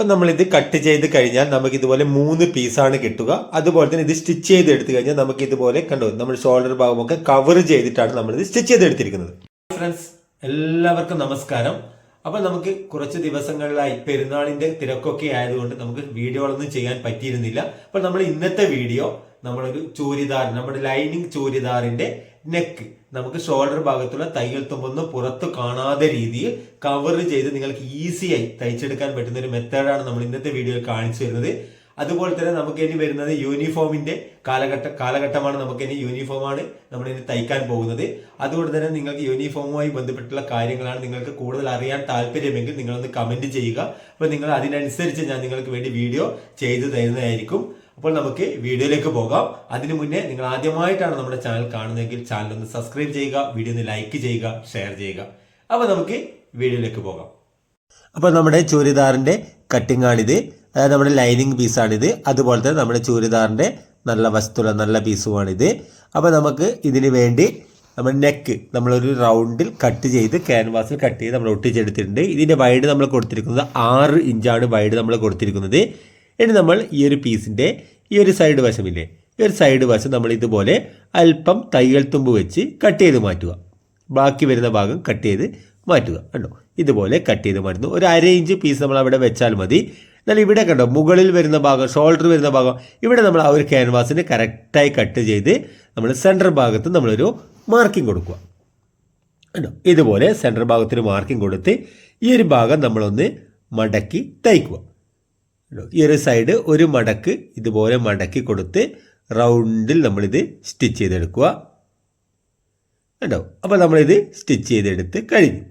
ഇപ്പം നമ്മളിത് കട്ട് ചെയ്ത് കഴിഞ്ഞാൽ നമുക്ക് ഇതുപോലെ മൂന്ന് പീസാണ് കിട്ടുക. അതുപോലെ തന്നെ ഇത് സ്റ്റിച്ച് ചെയ്ത് എടുത്തു കഴിഞ്ഞാൽ നമുക്ക് ഇതുപോലെ കണ്ടോ നമ്മൾ ഷോൾഡർ ഭാഗമൊക്കെ കവർ ചെയ്തിട്ടാണ് നമ്മൾ ഇത് സ്റ്റിച്ച് ചെയ്ത് എടുത്തിരിക്കുന്നത് ഫ്രണ്ട്സ് എല്ലാവർക്കും നമസ്കാരം. അപ്പൊ നമുക്ക് കുറച്ച് ദിവസങ്ങളിലായി പെരുന്നാളിന്റെ തിരക്കൊക്കെ ആയതുകൊണ്ട് നമുക്ക് വീഡിയോകളൊന്നും ചെയ്യാൻ പറ്റിയിരുന്നില്ല. അപ്പോൾ നമ്മൾ ഇന്നത്തെ വീഡിയോ നമ്മളൊരു ചൂരിദാർ നമ്മുടെ ലൈനിങ് ചൂരിദാറിന്റെ നെക്ക് നമുക്ക് ഷോൾഡർ ഭാഗത്തുള്ള തയ്യൽ തുമ്പൊന്നും പുറത്തു കാണാതെ രീതിയിൽ കവർ ചെയ്ത് നിങ്ങൾക്ക് ഈസിയായി തയ്ച്ചെടുക്കാൻ പറ്റുന്ന ഒരു മെത്തേഡാണ് നമ്മൾ ഇന്നത്തെ വീഡിയോയിൽ കാണിച്ചു തരുന്നത്. അതുപോലെ തന്നെ നമുക്ക് ഇനി വരുന്നത് യൂണിഫോമിന്റെ കാലഘട്ട കാലഘട്ടമാണ് നമുക്ക് ഇനി യൂണിഫോമാണ് നമ്മൾ ഇനി തയ്ക്കാൻ പോകുന്നത്. അതുകൊണ്ട് തന്നെ നിങ്ങൾക്ക് യൂണിഫോമുമായി ബന്ധപ്പെട്ടുള്ള കാര്യങ്ങളാണ് നിങ്ങൾക്ക് കൂടുതൽ അറിയാൻ താല്പര്യമെങ്കിൽ നിങ്ങളൊന്ന് കമന്റ് ചെയ്യുക. അപ്പോൾ നിങ്ങൾ അതിനനുസരിച്ച് ഞാൻ നിങ്ങൾക്ക് വേണ്ടി വീഡിയോ ചെയ്തു തരുന്നതായിരിക്കും. അപ്പോൾ നമുക്ക് വീഡിയോയിലേക്ക് പോകാം. അതിനു മുന്നേ നിങ്ങൾ ആദ്യമായിട്ടാണ് നമ്മുടെ ചാനൽ കാണുന്നതെങ്കിൽ ചാനൽ ഒന്ന് സബ്സ്ക്രൈബ് ചെയ്യുക വീഡിയോ ഒന്ന് ലൈക്ക് ചെയ്യുക ഷെയർ ചെയ്യുക. അപ്പോൾ നമുക്ക് വീഡിയോയിലേക്ക് പോകാം. അപ്പോൾ നമ്മുടെ ചൂരിദാറിന്റെ കട്ടിംഗ് ആണിത്. അതായത് നമ്മുടെ ലൈനിങ് പീസാണിത് അതുപോലെ തന്നെ നമ്മുടെ ചൂരിദാറിന്റെ നല്ല വസ്തുള്ള നല്ല പീസുമാണിത്. അപ്പോൾ നമുക്ക് ഇതിന് വേണ്ടി നമ്മൾ നെക്ക് നമ്മളൊരു റൗണ്ടിൽ കട്ട് ചെയ്ത് ക്യാൻവാസിൽ കട്ട് ചെയ്ത് നമ്മൾ ഒട്ടിച്ചെടുത്തിട്ടുണ്ട്. ഇതിന്റെ വൈഡ് നമ്മൾ കൊടുത്തിരിക്കുന്നത് ആറ് ഇഞ്ചാണ് വൈഡ് നമ്മൾ കൊടുത്തിരിക്കുന്നത്. ഇനി നമ്മൾ ഈ ഒരു പീസിന്റെ ഈ ഒരു സൈഡ് വശമില്ലേ? ഈ ഒരു സൈഡ് വശം നമ്മൾ ഇതുപോലെ അല്പം തയ്യൽ തുമ്പ് വെച്ച് കട്ട് ചെയ്ത് മാറ്റുക. ബാക്കി വരുന്ന ഭാഗം കട്ട് ചെയ്ത് മാറ്റുക കണ്ടോ? ഇതുപോലെ കട്ട് ചെയ്ത് മാറ്റുന്നു. ഒരു അര ഇഞ്ച് പീസ് നമ്മൾ അവിടെ വെച്ചാൽ മതി. എന്നാൽ ഇവിടെ കണ്ടോ മുകളിൽ വരുന്ന ഭാഗം ഷോൾഡർ വരുന്ന ഭാഗം ഇവിടെ നമ്മൾ ആ ഒരു ക്യാൻവാസിന് കറക്റ്റായി കട്ട് ചെയ്ത് നമ്മൾ സെന്റർ ഭാഗത്ത് നമ്മളൊരു മാർക്കിംഗ് കൊടുക്കുക. കണ്ടോ? ഇതുപോലെ സെന്റർ ഭാഗത്തിന് മാർക്കിംഗ് കൊടുത്ത് ഈ ഒരു ഭാഗം നമ്മളൊന്ന് മടക്കി തയ്ക്കുക. ഈ ഒരു സൈഡ് ഒരു മടക്ക് ഇതുപോലെ മടക്കി കൊടുത്ത് റൗണ്ടിൽ നമ്മളിത് സ്റ്റിച്ച് ചെയ്തെടുക്കുക. കണ്ടോ? അപ്പോൾ നമ്മളിത് സ്റ്റിച്ച് ചെയ്തെടുത്ത് കഴിഞ്ഞു.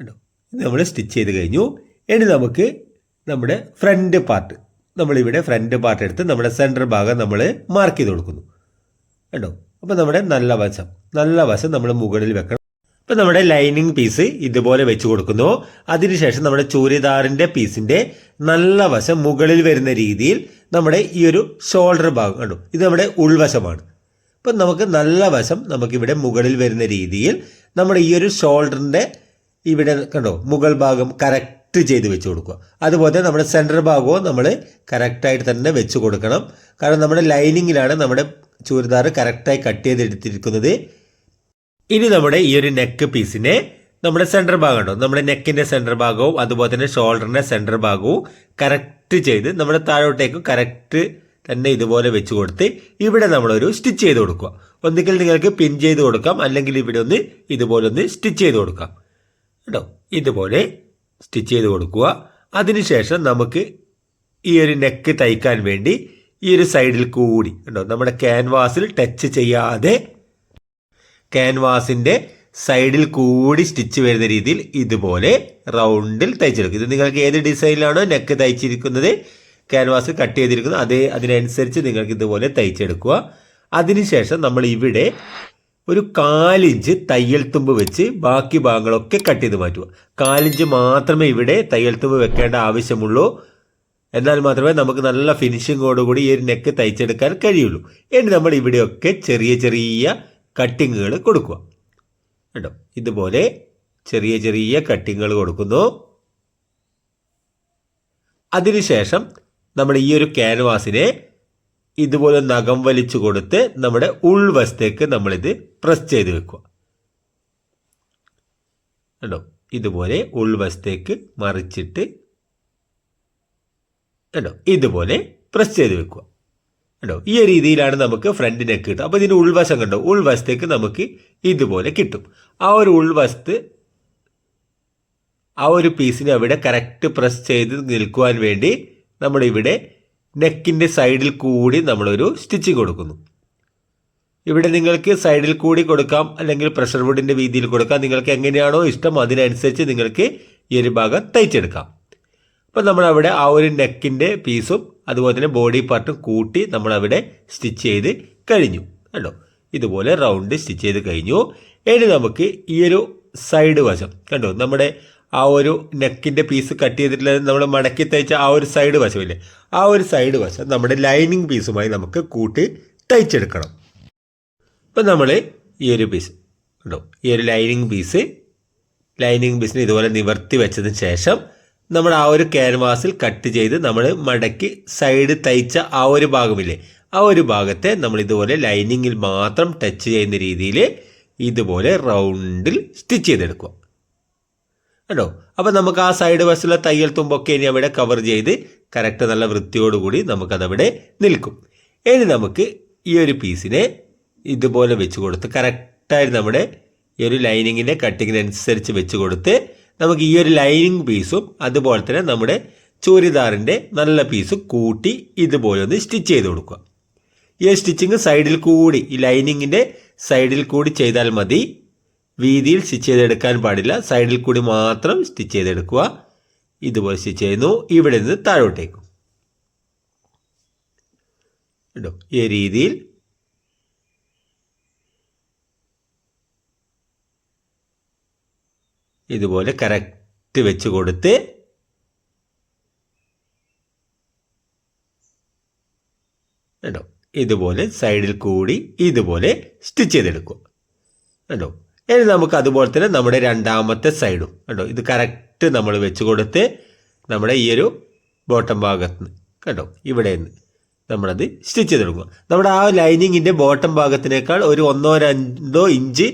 കണ്ടോ? ഇത് നമ്മൾ സ്റ്റിച്ച് ചെയ്ത് കഴിഞ്ഞു. ഇനി നമുക്ക് നമ്മുടെ ഫ്രണ്ട് പാർട്ട് നമ്മളിവിടെ ഫ്രണ്ട് പാർട്ട് എടുത്ത് നമ്മുടെ സെന്റർ ഭാഗം നമ്മൾ മാർക്ക് ചെയ്ത് കൊടുക്കുന്നു. കണ്ടോ? അപ്പോൾ നമ്മുടെ നല്ല വശം നല്ല വശം നമ്മൾ മുകളിൽ വെക്കണം. അപ്പോൾ നമ്മുടെ ലൈനിങ് പീസ് ഇതുപോലെ വെച്ച് കൊടുക്കുന്നു. അതിനുശേഷം നമ്മുടെ ചൂരിദാറിന്റെ പീസിന്റെ നല്ല വശം മുകളിൽ വരുന്ന രീതിയിൽ നമ്മുടെ ഈ ഒരു ഷോൾഡർ ഭാഗം കണ്ടു? ഇത് നമ്മുടെ ഉൾവശമാണ്. അപ്പം നമുക്ക് നല്ല വശം നമുക്കിവിടെ മുകളിൽ വരുന്ന രീതിയിൽ നമ്മുടെ ഈ ഒരു ഷോൾഡറിന്റെ ഇവിടെ കണ്ടോ? മുകൾ ഭാഗം കറക്റ്റ് ചെയ്ത് വെച്ച് കൊടുക്കുക. അതുപോലെ നമ്മുടെ സെന്റർ ഭാഗവും നമ്മൾ കറക്റ്റായിട്ട് തന്നെ വെച്ച് കൊടുക്കണം. കാരണം നമ്മുടെ ലൈനിങ്ങിലാണ് നമ്മുടെ ചുരിദാർ കറക്റ്റായി കട്ട് ചെയ്തെടുത്തിരിക്കുന്നത്. ഇനി നമ്മുടെ ഈ ഒരു നെക്ക് പീസിനെ നമ്മുടെ സെന്റർ ഭാഗം ഉണ്ടോ നമ്മുടെ നെക്കിന്റെ സെന്റർ ഭാഗവും അതുപോലെ തന്നെ ഷോൾഡറിന്റെ സെന്റർ ഭാഗവും കറക്റ്റ് ചെയ്ത് നമ്മുടെ താഴോട്ടേക്ക് കറക്റ്റ് തന്നെ ഇതുപോലെ വെച്ച് കൊടുത്ത് ഇവിടെ നമ്മളൊരു സ്റ്റിച്ച് ചെയ്ത് കൊടുക്കുക. ഒന്നുകിൽ നിങ്ങൾക്ക് പിൻ ചെയ്ത് കൊടുക്കാം അല്ലെങ്കിൽ ഇവിടെ ഒന്ന് ഇതുപോലെ ഒന്ന് സ്റ്റിച്ച് ചെയ്ത് കൊടുക്കാം. കേട്ടോ? ഇതുപോലെ സ്റ്റിച്ച് ചെയ്ത് കൊടുക്കുക. അതിനുശേഷം നമുക്ക് ഈ ഒരു നെക്ക് തയ്ക്കാൻ വേണ്ടി ഈ ഒരു സൈഡിൽ കൂടി കേട്ടോ? നമ്മുടെ ക്യാൻവാസിൽ ടച്ച് ചെയ്യാതെ ക്യാൻവാസിന്റെ സൈഡിൽ കൂടി സ്റ്റിച്ച് വരുന്ന രീതിയിൽ ഇതുപോലെ റൗണ്ടിൽ തയ്ച്ചെടുക്കും. ഇത് നിങ്ങൾക്ക് ഏത് ഡിസൈനിലാണോ നെക്ക് തയ്ച്ചിരിക്കുന്നത്? ക്യാൻവാസ് കട്ട് ചെയ്തിരിക്കുന്നത്. അതേ അതിനനുസരിച്ച് നിങ്ങൾക്ക് ഇതുപോലെ തയ്ച്ചെടുക്കുക. അതിനുശേഷം നമ്മൾ ഇവിടെ ഒരു കാലിഞ്ച് തയ്യൽ തുമ്പ് വെച്ച് ബാക്കി ഭാഗങ്ങളൊക്കെ കട്ട് ചെയ്ത് മാറ്റുക. കാലിഞ്ച് മാത്രമേ ഇവിടെ തയ്യൽ തുമ്പ് വെക്കേണ്ട ആവശ്യമുള്ളൂ. എന്നാൽ മാത്രമേ നമുക്ക് നല്ല ഫിനിഷിങ്ങോടുകൂടി ഈ ഒരു നെക്ക് തയ്ച്ചെടുക്കാൻ കഴിയുള്ളൂ. ഇനി നമ്മൾ ഇവിടെയൊക്കെ ചെറിയ ചെറിയ കട്ടിങ്ങുകൾ കൊടുക്കുക. കേട്ടോ ഇതുപോലെ ചെറിയ ചെറിയ കട്ടിങ്ങുകൾ കൊടുക്കുന്നു. അതിനുശേഷം നമ്മൾ ഈ ഒരു ക്യാൻവാസിനെ ഇതുപോലെ നഖം വലിച്ചു കൊടുത്ത് നമ്മുടെ ഉൾവശത്തേക്ക് നമ്മളിത് പ്രസ് ചെയ്ത് വെക്കുക. കേട്ടോ ഇതുപോലെ ഉൾവശത്തേക്ക് മറിച്ചിട്ട് കേട്ടോ ഇതുപോലെ പ്രസ് ചെയ്ത് വെക്കുക. കണ്ടോ? ഈ രീതിയിലാണ് നമുക്ക് ഫ്രണ്ട് നെക്ക് കിട്ടുക. അപ്പോൾ ഇതിന്റെ ഉൾവശം കണ്ടോ? ഉൾവശത്തേക്ക് നമുക്ക് ഇതുപോലെ കിട്ടും. ആ ഒരു ഉൾവശത്ത് ആ ഒരു പീസിനെ അവിടെ കറക്റ്റ് പ്രസ് ചെയ്ത് നിൽക്കുവാൻ വേണ്ടി നമ്മളിവിടെ നെക്കിന്റെ സൈഡിൽ കൂടി നമ്മളൊരു സ്റ്റിച്ചിങ് കൊടുക്കുന്നു. ഇവിടെ നിങ്ങൾക്ക് സൈഡിൽ കൂടി കൊടുക്കാം അല്ലെങ്കിൽ പ്രഷർ വുഡിന്റെ വീതിയിൽ കൊടുക്കാം. നിങ്ങൾക്ക് എങ്ങനെയാണോ ഇഷ്ടം അതിനനുസരിച്ച് നിങ്ങൾക്ക് ഈ ഒരു ഭാഗം തയ്ച്ചെടുക്കാം. അപ്പം നമ്മളവിടെ ആ ഒരു നെക്കിന്റെ പീസും അതുപോലെ തന്നെ ബോഡി പാർട്ടും കൂട്ടി നമ്മളവിടെ സ്റ്റിച്ച് ചെയ്ത് കഴിഞ്ഞു. കണ്ടോ? ഇതുപോലെ റൗണ്ട് സ്റ്റിച്ച് ചെയ്ത് കഴിഞ്ഞു. ഇനി നമുക്ക് ഈ ഒരു സൈഡ് വശം കണ്ടോ? നമ്മുടെ ആ ഒരു നെക്കിന്റെ പീസ് കട്ട് ചെയ്തിട്ടുള്ള നമ്മൾ മടക്കി തയ്ച്ച ആ ഒരു സൈഡ് വശമില്ലേ? ആ ഒരു സൈഡ് വശം നമ്മുടെ ലൈനിങ് പീസുമായി നമുക്ക് കൂട്ടി തയ്ച്ചെടുക്കണം. ഇപ്പം നമ്മൾ ഈ ഒരു പീസ് കണ്ടോ? ഈ ഒരു ലൈനിങ് പീസ് ലൈനിങ് പീസിന് ഇതുപോലെ നിവർത്തി വെച്ചതിന് ശേഷം നമ്മൾ ആ ഒരു ക്യാൻവാസിൽ കട്ട് ചെയ്ത് നമ്മൾ മടക്കി സൈഡ് തയ്ച്ച ആ ഒരു ഭാഗമില്ലേ ആ ഒരു ഭാഗത്തെ നമ്മൾ ഇതുപോലെ ലൈനിങ്ങിൽ മാത്രം ടച്ച് ചെയ്യുന്ന രീതിയിൽ ഇതുപോലെ റൗണ്ടിൽ സ്റ്റിച്ച് ചെയ്തെടുക്കുക. കേട്ടോ അപ്പോൾ നമുക്ക് ആ സൈഡ് വശത്തുള്ള തയ്യൽ തുമ്പൊക്കെ ഇനി അവിടെ കവർ ചെയ്ത് കറക്റ്റ് നല്ല വൃത്തിയോടുകൂടി നമുക്കതവിടെ നിൽക്കും. ഇനി നമുക്ക് ഈ ഒരു പീസിനെ ഇതുപോലെ വെച്ച് കൊടുത്ത് കറക്റ്റായിട്ട് നമ്മുടെ ഈ ഒരു ലൈനിങ്ങിന്റെ കട്ടിങ്ങിനനുസരിച്ച് വെച്ച് കൊടുത്ത് നമുക്ക് ഈ ഒരു ലൈനിങ് പീസും അതുപോലെ തന്നെ നമ്മുടെ ചൂരിദാറിന്റെ നല്ല പീസ് കൂട്ടി ഇതുപോലെ ഒന്ന് സ്റ്റിച്ച് ചെയ്ത് കൊടുക്കുക. ഈ സ്റ്റിച്ചിങ് സൈഡിൽ കൂടി ഈ ലൈനിങ്ങിന്റെ സൈഡിൽ കൂടി ചെയ്താൽ മതി. വീതിയിൽ സ്റ്റിച്ച് ചെയ്തെടുക്കാൻ പാടില്ല. സൈഡിൽ കൂടി മാത്രം സ്റ്റിച്ച് ചെയ്തെടുക്കുക. ഇതുപോലെ സ്റ്റിച്ച് ചെയ്യുന്നു. ഇവിടെ നിന്ന് താഴോട്ടേക്കും. കേട്ടോ ഈ രീതിയിൽ ഇതുപോലെ കറക്റ്റ് വെച്ച് കൊടുത്ത് കേട്ടോ ഇതുപോലെ സൈഡിൽ കൂടി ഇതുപോലെ സ്റ്റിച്ച് ചെയ്തെടുക്കുക കേട്ടോ ഇനി നമുക്ക് അതുപോലെ തന്നെ നമ്മുടെ രണ്ടാമത്തെ സൈഡും കേട്ടോ ഇത് കറക്റ്റ് നമ്മൾ വെച്ച് കൊടുത്ത് നമ്മുടെ ഈ ഒരു ബോട്ടം ഭാഗത്ത് നിന്ന്. കേട്ടോ ഇവിടെ നിന്ന് നമ്മളത് സ്റ്റിച്ച് ചെയ്തെടുക്കുക നമ്മുടെ ആ ലൈനിങ്ങിന്റെ ബോട്ടം ഭാഗത്തിനേക്കാൾ ഒരു ഒന്നോ രണ്ടോ ഇഞ്ച്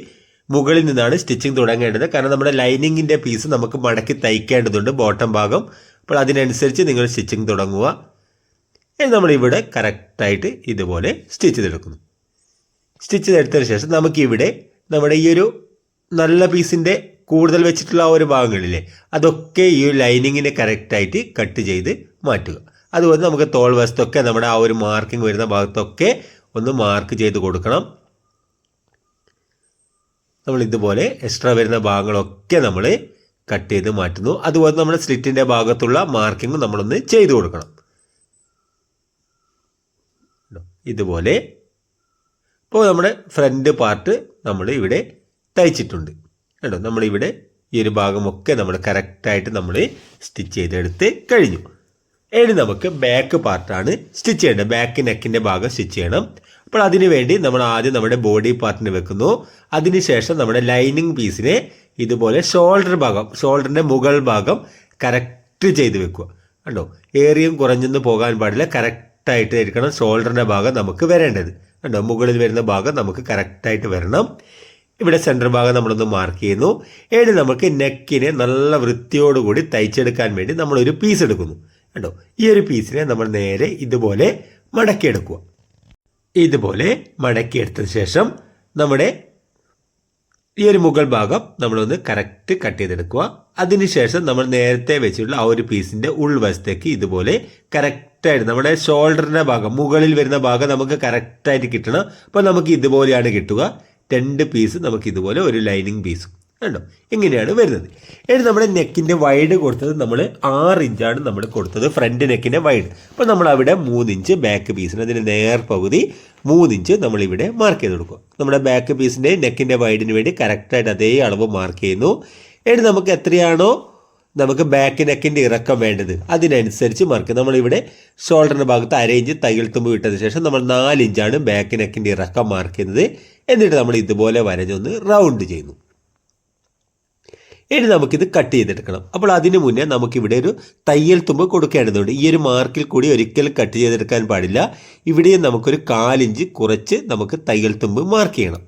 മുകളിൽ നിന്നാണ് സ്റ്റിച്ചിങ് തുടങ്ങേണ്ടത്. കാരണം നമ്മുടെ ലൈനിങ്ങിന്റെ പീസ് നമുക്ക് മടക്കി തയ്ക്കേണ്ടതുണ്ട് ബോട്ടം ഭാഗം. അപ്പോൾ അതിനനുസരിച്ച് നിങ്ങൾ സ്റ്റിച്ചിങ് തുടങ്ങുക. നമ്മളിവിടെ കറക്റ്റായിട്ട് ഇതുപോലെ സ്റ്റിച്ച് ചെയ്തെടുക്കുന്നു. സ്റ്റിച്ച് ചെയ്തെടുത്തതിന് ശേഷം നമുക്കിവിടെ നമ്മുടെ ഈ ഒരു നല്ല പീസിന്റെ കൂടുതൽ വെച്ചിട്ടുള്ള ആ ഒരു ഭാഗങ്ങളില്ലേ അതൊക്കെ ഈ ലൈനിങ്ങിനെ കറക്റ്റായിട്ട് കട്ട് ചെയ്ത് മാറ്റുക. അതുപോലെ നമുക്ക് തോൾ വശത്തൊക്കെ നമ്മുടെ ആ ഒരു മാർക്കിംഗ് വരുന്ന ഭാഗത്തൊക്കെ ഒന്ന് മാർക്ക് ചെയ്ത് കൊടുക്കണം. നമ്മൾ ഇതുപോലെ എക്സ്ട്രാ വരുന്ന ഭാഗങ്ങളൊക്കെ നമ്മൾ കട്ട് ചെയ്ത് മാറ്റുന്നു. അതുപോലെ നമ്മുടെ സ്ലിറ്റിന്റെ ഭാഗത്തുള്ള മാർക്കിംഗ് നമ്മളൊന്ന് ചെയ്തു കൊടുക്കണം. ഇതുപോലെ. ഇപ്പോൾ നമ്മുടെ ഫ്രണ്ട് പാർട്ട് നമ്മൾ ഇവിടെ തയ്ച്ചിട്ടുണ്ട്. കേട്ടോ നമ്മളിവിടെ ഈ ഒരു ഭാഗമൊക്കെ നമ്മൾ കറക്റ്റായിട്ട് നമ്മൾ സ്റ്റിച്ച് ചെയ്തെടുത്ത് കഴിഞ്ഞു. ഇനി നമുക്ക് ബാക്ക് പാർട്ടാണ് സ്റ്റിച്ച് ചെയ്യേണ്ടത്. ബാക്ക് നെക്കിന്റെ ഭാഗം സ്റ്റിച്ച് ചെയ്യണം. അപ്പോൾ അതിന് വേണ്ടി നമ്മൾ ആദ്യം നമ്മുടെ ബോഡി പാർട്ടിന് വെക്കുന്നു. അതിനുശേഷം നമ്മുടെ ലൈനിങ് പീസിനെ ഇതുപോലെ ഷോൾഡർ ഭാഗം ഷോൾഡറിന്റെ മുകൾ ഭാഗം കറക്റ്റ് ചെയ്ത് വെക്കുക. കണ്ടോ? ഏറിയും കുറഞ്ഞൊന്നും പോകാൻ പാടില്ല. കറക്റ്റായിട്ട് ഇരിക്കണം ഷോൾഡറിന്റെ ഭാഗം നമുക്ക് വരേണ്ടത്. കണ്ടോ? മുകളിൽ വരുന്ന ഭാഗം നമുക്ക് കറക്റ്റായിട്ട് വരണം. ഇവിടെ സെന്റർ ഭാഗം നമ്മളൊന്ന് മാർക്ക് ചെയ്യുന്നു. ഏഴ് നമുക്ക് നെക്കിനെ നല്ല വൃത്തിയോടുകൂടി തയ്ച്ചെടുക്കാൻ വേണ്ടി നമ്മളൊരു പീസ് എടുക്കുന്നു. കണ്ടോ? ഈ ഒരു പീസിനെ നമ്മൾ നേരെ ഇതുപോലെ മടക്കിയെടുക്കുക. ഇതുപോലെ മടക്കിയെടുത്തതിന് ശേഷം നമ്മുടെ ഈ ഒരു മുകൾ ഭാഗം നമ്മളൊന്ന് കറക്റ്റ് കട്ട് ചെയ്തെടുക്കുക. അതിനുശേഷം നമ്മൾ നേരത്തെ വെച്ചിട്ടുള്ള ആ ഒരു പീസിന്റെ ഉൾവശത്തേക്ക് ഇതുപോലെ കറക്റ്റായിട്ട് നമ്മുടെ ഷോൾഡറിന്റെ ഭാഗം മുകളിൽ വരുന്ന ഭാഗം നമുക്ക് കറക്റ്റായിട്ട് കിട്ടണം. അപ്പോൾ നമുക്ക് ഇതുപോലെയാണ് കിട്ടുക. രണ്ട് പീസ് നമുക്ക് ഇതുപോലെ ഒരു ലൈനിങ് പീസും. കണ്ടോ? ഇങ്ങനെയാണ് വരുന്നത്. ഇനി നമ്മുടെ നെക്കിന്റെ വൈഡ് കൊടുത്തത് നമ്മൾ ആറ് ഇഞ്ചാണ് നമ്മൾ കൊടുത്തത് ഫ്രണ്ട് നെക്കിന്റെ വൈഡ് അപ്പോൾ നമ്മൾ അവിടെ മൂന്നിഞ്ച് ബാക്ക് പീസിന് അതിന്റെ നേർ പകുതി മൂന്നിഞ്ച് നമ്മളിവിടെ മാർക്ക് ചെയ്ത് കൊടുക്കുക. നമ്മുടെ ബാക്ക് പീസിന്റെ നെക്കിന്റെ വൈഡിന് വേണ്ടി കറക്റ്റായിട്ട് അതേ അളവ് മാർക്ക് ചെയ്യുന്നു. ഇനി നമുക്ക് എത്രയാണോ നമുക്ക് ബാക്ക് നെക്കിന്റെ ഇറക്കം വേണ്ടത് അതിനനുസരിച്ച് മാർക്ക് നമ്മളിവിടെ ഷോൾഡറിന്റെ ഭാഗത്ത് അര ഇഞ്ച് തയ്യൽ തുമ്പ് വിട്ടതിന് ശേഷം നമ്മൾ നാല് ഇഞ്ചാണ് ബാക്ക് നെക്കിന്റെ ഇറക്കം മാർക്ക് ചെയ്യുന്നത്. എന്നിട്ട് നമ്മൾ ഇതുപോലെ വരഞ്ഞൊന്ന് റൗണ്ട് ചെയ്യുന്നു. ഇനി നമുക്കിത് കട്ട് ചെയ്തെടുക്കണം. അപ്പോൾ അതിന് മുന്നേ നമുക്കിവിടെ ഒരു തയ്യൽ തുമ്പ് കൊടുക്കേണ്ടതുണ്ട്. ഈ ഒരു മാർക്കിൽ കൂടി ഒരിക്കലും കട്ട് ചെയ്തെടുക്കാൻ പാടില്ല. ഇവിടെയും നമുക്കൊരു കാലിഞ്ച് കുറച്ച് നമുക്ക് തയ്യൽ തുമ്പ് മാർക്ക് ചെയ്യണം.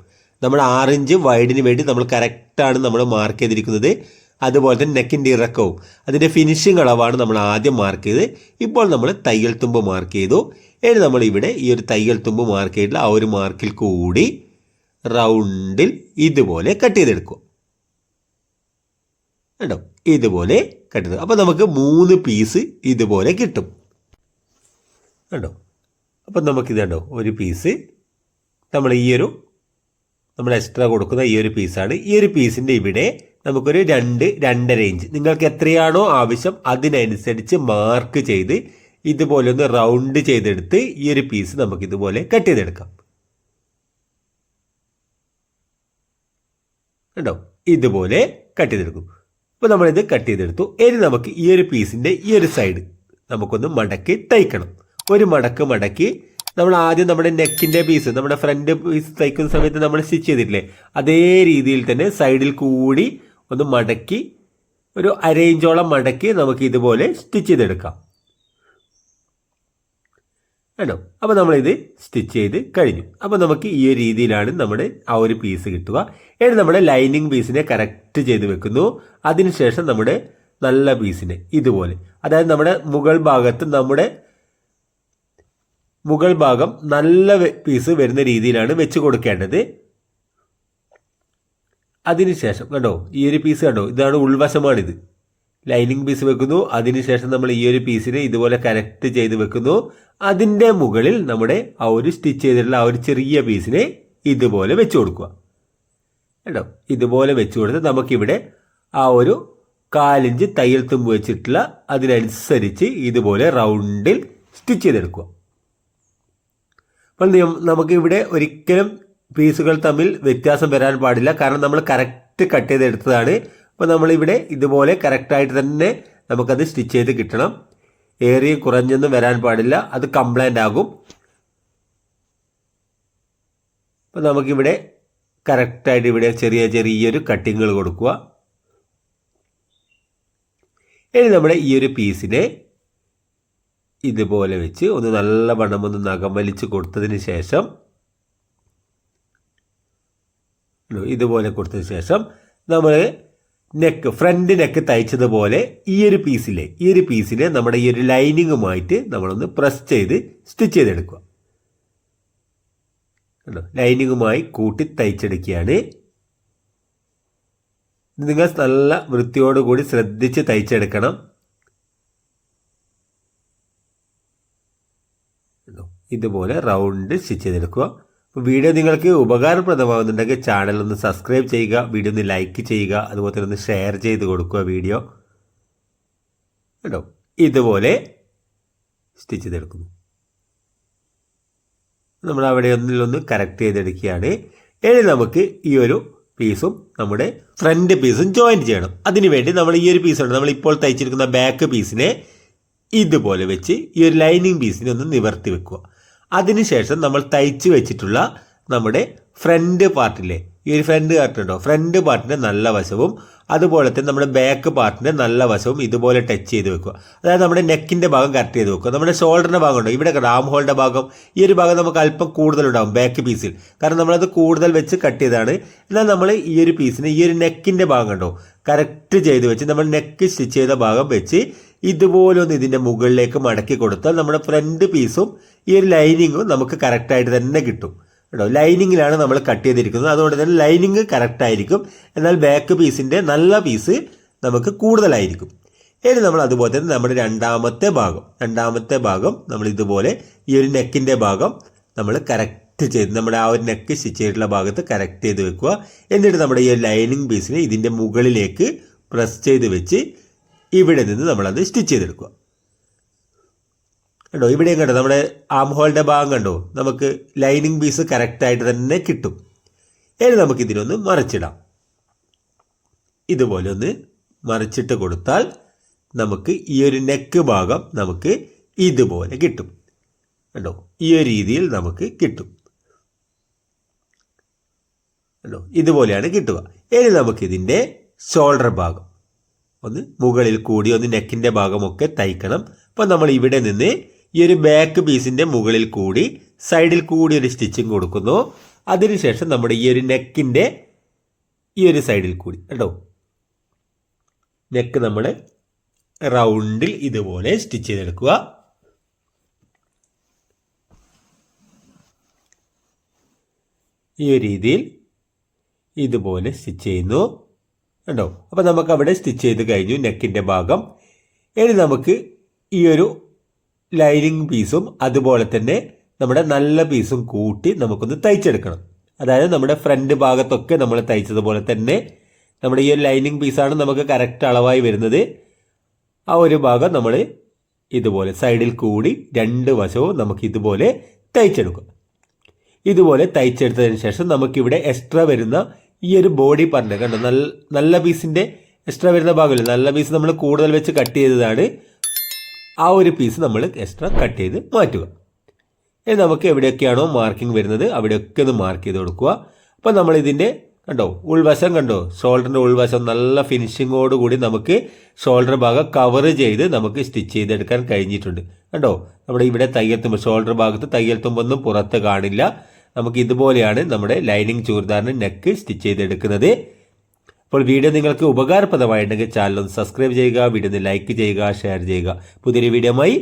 നമ്മൾ ആറിഞ്ച് വൈഡിന് വേണ്ടി നമ്മൾ കറക്റ്റാണ് നമ്മൾ മാർക്ക് ചെയ്തിരിക്കുന്നത്. അതുപോലെ തന്നെ നെക്കിന്റെ ഇറക്കവും. അതിന്റെ ഫിനിഷിംഗ് അളവാണ് നമ്മൾ ആദ്യം മാർക്ക് ചെയ്ത്. ഇപ്പോൾ നമ്മൾ തയ്യൽ തുമ്പ് മാർക്ക് ചെയ്തു. ഇനി നമ്മൾ ഇവിടെ ഈ ഒരു തയ്യൽ തുമ്പ് മാർക്ക് ചെയ്തിട്ടുള്ള ആ ഒരു മാർക്കിൽ കൂടി റൗണ്ടിൽ ഇതുപോലെ കട്ട് ചെയ്തെടുക്കുക. കേട്ടോ ഇതുപോലെ കിട്ടുന്നത് അപ്പോൾ നമുക്ക് മൂന്ന് പീസ് ഇതുപോലെ കിട്ടും. കേട്ടോ അപ്പം നമുക്കിത് കണ്ടോ ഒരു പീസ് നമ്മൾ ഈ ഒരു നമ്മൾ എക്സ്ട്രാ കൊടുക്കുന്ന ഈ ഒരു പീസാണ് ഈ ഒരു പീസിന്റെ ഇവിടെ നമുക്കൊരു രണ്ട് രണ്ടര ഇഞ്ച് നിങ്ങൾക്ക് എത്രയാണോ ആവശ്യം അതിനനുസരിച്ച് മാർക്ക് ചെയ്ത് ഇതുപോലെ ഒന്ന് റൗണ്ട് ചെയ്തെടുത്ത് ഈ ഒരു പീസ് നമുക്ക് ഇതുപോലെ കട്ട് ചെയ്തെടുക്കാം. കണ്ടോ? ഇതുപോലെ കട്ട് ചെയ്തെടുക്കും. അപ്പോൾ നമ്മളിത് കട്ട് ചെയ്തെടുത്തു. ഇനി നമുക്ക് ഈ ഒരു പീസിന്റെ ഈ ഒരു സൈഡ് നമുക്കൊന്ന് മടക്കി തയ്ക്കണം. ഒരു മടക്ക് മടക്കി നമ്മൾ ആദ്യം നമ്മുടെ നെക്കിന്റെ പീസ് നമ്മുടെ ഫ്രണ്ട് പീസ് തയ്ക്കുന്ന സമയത്ത് നമ്മൾ സ്റ്റിച്ച് ചെയ്തിട്ടില്ലേ? അതേ രീതിയിൽ തന്നെ സൈഡിൽ കൂടി ഒന്ന് മടക്കി ഒരു അരയിഞ്ചോളം മടക്കി നമുക്ക് ഇതുപോലെ സ്റ്റിച്ച് ചെയ്തെടുക്കാം. കേട്ടോ അപ്പോൾ നമ്മളിത് സ്റ്റിച്ച് ചെയ്ത് കഴിഞ്ഞു. അപ്പോൾ നമുക്ക് ഈ ഒരു രീതിയിലാണ് നമ്മുടെ ആ ഒരു പീസ് കിട്ടുക. ഇനി നമ്മുടെ ലൈനിങ് പീസിനെ കറക്റ്റ് ചെയ്ത് വെക്കുന്നു. അതിനുശേഷം നമ്മുടെ നല്ല പീസിനെ ഇതുപോലെ. അതായത് നമ്മുടെ മുകൾ ഭാഗത്ത് നമ്മുടെ മുകൾ ഭാഗം നല്ല പീസ് വരുന്ന രീതിയിലാണ് വെച്ച് കൊടുക്കേണ്ടത്. അതിനുശേഷം കണ്ടോ? ഈ ഒരു പീസ് കണ്ടോ? ഇതാണ് ഉൾവശമാണിത്. ലൈനിങ് പീസ് വെക്കുന്നു. അതിനുശേഷം നമ്മൾ ഈ ഒരു പീസിനെ ഇതുപോലെ കണക്ട് ചെയ്ത് വെക്കുന്നു. അതിന്റെ മുകളിൽ നമ്മുടെ ആ ഒരു സ്റ്റിച്ച് ചെയ്തിട്ടുള്ള ആ ഒരു ചെറിയ പീസിനെ ഇതുപോലെ വെച്ച് കൊടുക്കുക. കേട്ടോ? ഇതുപോലെ വെച്ച് കൊടുത്ത് നമുക്കിവിടെ ആ ഒരു കാലിഞ്ച് തയ്യൽ തുമ്പ് വെച്ചിട്ടുള്ള അതിനനുസരിച്ച് ഇതുപോലെ റൗണ്ടിൽ സ്റ്റിച്ച് ചെയ്തെടുക്കുക. അപ്പോൾ നമുക്കിവിടെ ഒരിക്കലും പീസുകൾ തമ്മിൽ വ്യത്യാസം വരാൻ പാടില്ല. കാരണം നമ്മൾ കറക്റ്റ് കട്ട് ചെയ്തെടുത്തതാണ്. അപ്പോൾ നമ്മളിവിടെ ഇതുപോലെ കറക്റ്റായിട്ട് തന്നെ നമുക്കത് സ്റ്റിച്ച് ചെയ്ത് കിട്ടണം. ഏറിയും കുറഞ്ഞൊന്നും വരാൻ പാടില്ല. അത് കംപ്ലൈന്റ് ആകും. അപ്പോൾ നമുക്കിവിടെ കറക്റ്റായിട്ട് ഇവിടെ ചെറിയ ചെറിയൊരു കട്ടിങ്ങുകൾ കൊടുക്കുക. ഇനി നമ്മുടെ ഈ ഒരു പീസിനെ ഇതുപോലെ വെച്ച് ഒന്ന് നല്ല വണ്ണം ഒന്ന് നഖം കൊടുത്തതിന് ശേഷം? ഇതുപോലെ കൊടുത്തതിന് ശേഷം നമ്മൾ നെക്ക് ഫ്രണ്ട് നെക്ക് തയ്ച്ചതുപോലെ ഈ ഒരു പീസിലെ ഈ ഒരു പീസിനെ നമ്മുടെ ഈ ഒരു ലൈനിങ്ങുമായിട്ട് നമ്മളൊന്ന് പ്രസ് ചെയ്ത് സ്റ്റിച്ച് ചെയ്തെടുക്കുക. കണ്ടോ? ലൈനിങ്ങുമായി കൂട്ടി തയ്ച്ചെടുക്കുകയാണ്. നിങ്ങൾ നല്ല വൃത്തിയോടുകൂടി ശ്രദ്ധിച്ച് തയ്ച്ചെടുക്കണം? ഇതുപോലെ റൗണ്ട് സ്റ്റിച്ച് ചെയ്തെടുക്കുക. വീഡിയോ നിങ്ങൾക്ക് ഉപകാരപ്രദമാകുന്നുണ്ടെങ്കിൽ ചാനൽ ഒന്ന് സബ്സ്ക്രൈബ് ചെയ്യുക വീഡിയോ ഒന്ന് ലൈക്ക് ചെയ്യുക അതുപോലെ തന്നെ ഒന്ന് ഷെയർ ചെയ്ത് കൊടുക്കുക വീഡിയോ. കേട്ടോ? ഇതുപോലെ സ്റ്റിച്ച് ചെയ്തെടുക്കുന്നു. നമ്മൾ അവിടെ ഒന്നിലൊന്ന് കറക്റ്റ് ചെയ്തെടുക്കുകയാണ്. ഇനി നമുക്ക് ഈ ഒരു പീസും നമ്മുടെ ഫ്രണ്ട് പീസും ജോയിൻ ചെയ്യണം. അതിനുവേണ്ടി നമ്മൾ ഈ ഒരു പീസുണ്ട് നമ്മൾ ഇപ്പോൾ തയ്ച്ചിരിക്കുന്ന ബാക്ക് പീസിനെ ഇതുപോലെ വെച്ച് ഈ ഒരു ലൈനിങ് പീസിനെ ഒന്ന് നിവർത്തി വെക്കുക. അതിനുശേഷം നമ്മൾ തയ്ച്ച് വെച്ചിട്ടുള്ള നമ്മുടെ ഫ്രണ്ട് പാർട്ടിലെ ഈ ഒരു ഫ്രണ്ട് പാർട്ടുണ്ടോ ഫ്രണ്ട് പാർട്ടിന്റെ നല്ല വശവും അതുപോലെ തന്നെ നമ്മുടെ ബാക്ക് പാർട്ടിന്റെ നല്ല വശവും ഇതുപോലെ ടച്ച് ചെയ്ത് വെക്കുക. അതായത് നമ്മുടെ നെക്കിന്റെ ഭാഗം കറക്റ്റ് ചെയ്ത് വെക്കുക. നമ്മുടെ ഷോൾഡറിന്റെ ഭാഗമുണ്ടോ ഇവിടെ റാം ഹോളിന്റെ ഭാഗം. ഈ ഒരു ഭാഗം നമുക്ക് അല്പം കൂടുതലുണ്ടാകും ബാക്ക് പീസിൽ കാരണം നമ്മളത് കൂടുതൽ വെച്ച് കട്ട് ചെയ്താണ്. എന്നാൽ നമ്മൾ ഈ ഒരു പീസിന് ഈ ഒരു നെക്കിന്റെ ഭാഗം ഉണ്ടോ കറക്റ്റ് ചെയ്ത് വെച്ച് നമ്മൾ നെക്ക് സ്റ്റിച്ച് ചെയ്ത ഭാഗം വെച്ച് ഇതുപോലെ ഒന്ന് ഇതിന്റെ മുകളിലേക്ക് മടക്കി കൊടുത്താൽ നമ്മുടെ ഫ്രണ്ട് പീസും ഈ ഒരു ലൈനിങ്ങും നമുക്ക് കറക്റ്റായിട്ട് തന്നെ കിട്ടും. കേട്ടോ? ലൈനിങ്ങിലാണ് നമ്മൾ കട്ട് ചെയ്തിരിക്കുന്നത്. അതുകൊണ്ട് തന്നെ ലൈനിങ് കറക്റ്റ് ആയിരിക്കും. എന്നാൽ ബാക്ക് പീസിന്റെ നല്ല പീസ് നമുക്ക് കൂടുതലായിരിക്കും. ഇനി നമ്മൾ അതുപോലെ തന്നെ നമ്മുടെ രണ്ടാമത്തെ ഭാഗം രണ്ടാമത്തെ ഭാഗം നമ്മൾ ഇതുപോലെ ഈ ഒരു നെക്കിന്റെ ഭാഗം നമ്മൾ കറക്റ്റ് ചെയ്ത് നമ്മുടെ ആ ഒരു നെക്ക് സ്റ്റിച്ച് ചെയ്തിട്ടുള്ള ഭാഗത്ത് കറക്റ്റ് ചെയ്ത് വെക്കുക. എന്നിട്ട് നമ്മുടെ ഈ ലൈനിങ് പീസിനെ ഇതിന്റെ മുകളിലേക്ക് പ്രസ് ചെയ്ത് വെച്ച് ഇവിടെ നിന്ന് നമ്മളത് സ്റ്റിച്ച് ചെയ്തെടുക്കുക. കണ്ടോ? ഇവിടെയും കണ്ടോ? നമ്മുടെ ആം ഹോളിന്റെ ഭാഗം കണ്ടോ? നമുക്ക് ലൈനിങ് പീസ് കറക്റ്റായിട്ട് തന്നെ കിട്ടും. ഇനി നമുക്ക് ഇതിനൊന്ന് മറിച്ചിടാം. ഇതുപോലെ ഒന്ന് മറിച്ചിട്ട് കൊടുത്താൽ നമുക്ക് ഈ ഒരു നെക്ക് ഭാഗം നമുക്ക് ഇതുപോലെ കിട്ടും. കണ്ടോ? ഈ ഒരു രീതിയിൽ നമുക്ക് കിട്ടും. കണ്ടോ? ഇതുപോലെയാണ് കിട്ടുക. ഇനി നമുക്കിതിന്റെ ഷോൾഡർ ഭാഗം. ഒന്ന് മുകളിൽ കൂടി ഒന്ന് നെക്കിന്റെ ഭാഗമൊക്കെ തയ്ക്കണം. അപ്പോൾ നമ്മൾ ഇവിടെ നിന്ന് ഈ ഒരു ബാക്ക് പീസിന്റെ മുകളിൽ കൂടി സൈഡിൽ കൂടി ഒരു സ്റ്റിച്ചിങ് കൊടുക്കുന്നു. അതിനുശേഷം നമ്മുടെ ഈ ഒരു നെക്കിന്റെ ഈ ഒരു സൈഡിൽ കൂടി കേട്ടോ നെക്ക് നമ്മൾ റൗണ്ടിൽ ഇതുപോലെ സ്റ്റിച്ച് ചെയ്തെടുക്കുക. ഈ ഒരു രീതിയിൽ ഇതുപോലെ സ്റ്റിച്ച് ചെയ്യുന്നു. കണ്ടോ? അപ്പോൾ നമുക്ക് അവിടെ സ്റ്റിച്ച് ചെയ്ത് കഴിഞ്ഞു നെക്കിന്റെ ഭാഗം. ഇനി നമുക്ക് ഈ ഒരു ലൈനിങ് പീസും അതുപോലെ തന്നെ നമ്മുടെ നല്ല പീസും കൂട്ടി നമുക്കൊന്ന് തയ്ച്ചെടുക്കണം. അതായത് നമ്മുടെ ഫ്രണ്ട് ഭാഗത്തൊക്കെ നമ്മൾ തയ്ച്ചതുപോലെ തന്നെ നമ്മുടെ ഈ ഒരു ലൈനിങ് പീസാണ് നമുക്ക് കറക്റ്റ് അളവായി വരുന്നത്. ആ ഒരു ഭാഗം നമ്മൾ ഇതുപോലെ സൈഡിൽ കൂടി രണ്ട് വശവും നമുക്ക് ഇതുപോലെ തയ്ച്ചെടുക്കാം. ഇതുപോലെ തയ്ച്ചെടുത്തതിന് ശേഷം നമുക്കിവിടെ എക്സ്ട്രാ വരുന്ന ഈ ഒരു ബോഡി പാർട്ട് കണ്ടോ നല്ല നല്ല പീസിന്റെ എക്സ്ട്രാ വരുന്ന ഭാഗമില്ല? നല്ല പീസ് നമ്മൾ കൂടുതൽ വെച്ച് കട്ട് ചെയ്തതാണ്. ആ ഒരു പീസ് നമ്മൾ എക്സ്ട്രാ കട്ട് ചെയ്ത് മാറ്റുക. ഇനി നമുക്ക് എവിടെയൊക്കെയാണോ മാർക്കിംഗ് വരുന്നത് അവിടെയൊക്കെ ഒന്ന് മാർക്ക് ചെയ്ത് കൊടുക്കുക. അപ്പോൾ നമ്മൾ ഇതിന്റെ കണ്ടോ ഉൾവശം കണ്ടോ? ഷോൾഡറിന്റെ ഉൾവശം നല്ല ഫിനിഷിങ്ങോട് കൂടി നമുക്ക് ഷോൾഡർ ഭാഗം കവർ ചെയ്ത് നമുക്ക് സ്റ്റിച്ച് ചെയ്തെടുക്കാൻ കഴിഞ്ഞിട്ടുണ്ട്. കണ്ടോ? നമ്മുടെ ഇവിടെ തയ്യൽ തുമ്പ് ഷോൾഡർ ഭാഗത്ത് തയ്യൽ തുമ്പൊന്നും പുറത്ത് കാണില്ല. നമുക്ക് ഇതുപോലെയാണ് നമ്മുടെ ലൈനിങ് ചൂർദാറിന് നെക്ക് സ്റ്റിച്ച് ചെയ്തെടുക്കുന്നത്. അപ്പോൾ വീഡിയോ നിങ്ങൾക്ക് ഉപകാരപ്രദമായിട്ടുണ്ടെങ്കിൽ ചാനൽ ഒന്ന് സബ്സ്ക്രൈബ് ചെയ്യുക വീഡിയോ ഒന്ന് ലൈക്ക് ചെയ്യുക ഷെയർ ചെയ്യുക. പുതിയൊരു വീഡിയോയുമായി